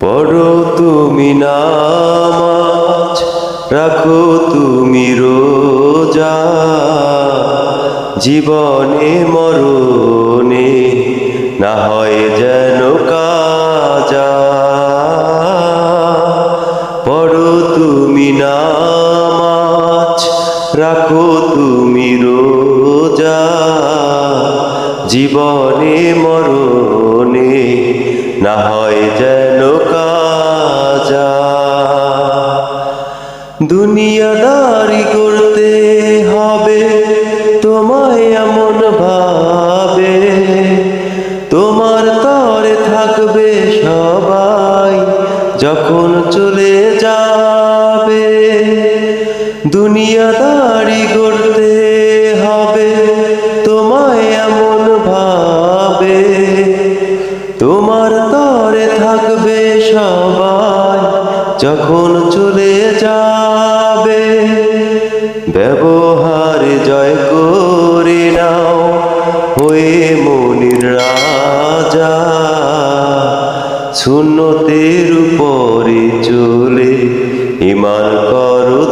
পড়ো তুমি নামাজ, রাখো তুমি রোজা। জীবনে, মরণে, না হয় যেন কাজা। পড়ো তুমি নামাজ, রাখো তুমি রোজা। জীবনে, মরণে না হয় যেন কাজা। দুনিয়াদারি করতে হবে, তোমায় এমন ভাবে। তোমার তরে থাকবে সবাই যখন চলে যাবে। দুনিয়াদারি করতে যখন চলে যাবে, ব্যবহার জয় করে নাও, হয়ে মনির রাজা। শূন্যতের উপরে চলে ইমান করো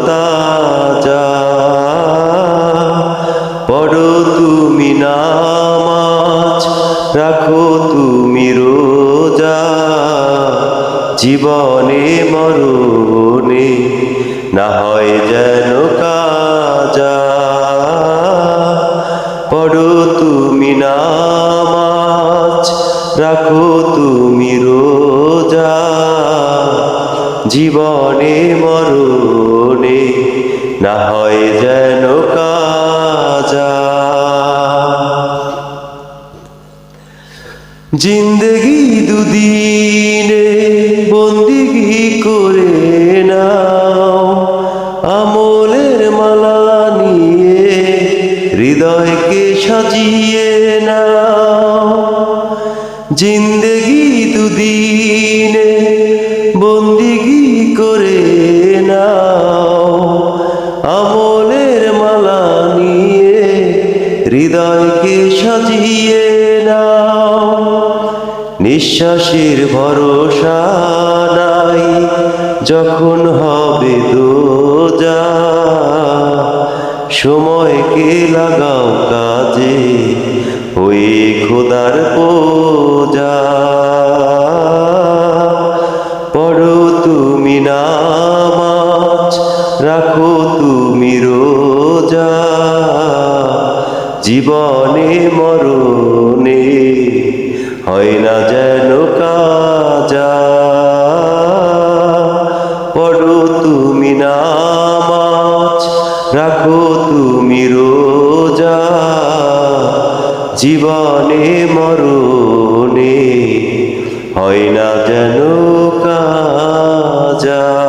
পড়ো তুমি নামাজ, রাখো তুমি রোজা জীবনে মরণে না হয় যেন কাজা। পড়ো তুমি নামাজ, রাখো তুমি রোজা। জীবনে মরণে না হয় যেন কাজা। জিন্দগি দুদিনে বন্দিগি করে নাও, আমলের মালা নিয়ে হৃদয়কে সাজিয়ে নাও। জিন্দগি দুদিনে বন্দিগি করে নাও, আমলের মালা নিয়ে হৃদয়কে সাজিয়ে নিঃশ্বাসের ভরসা নাই, যখন হবে দোজা। সময়কে লাগাও কাজে, ওই খোদার পূজা। পড়ো তুমি নামাজ, রাখো তুমি রোজা। জীবনে মরণে হয় না যেন কাজা। পড়ো তুমি নামাজ, রাখো তুমি রোজা। জীবনে মরণে হয় না যেন কাজা।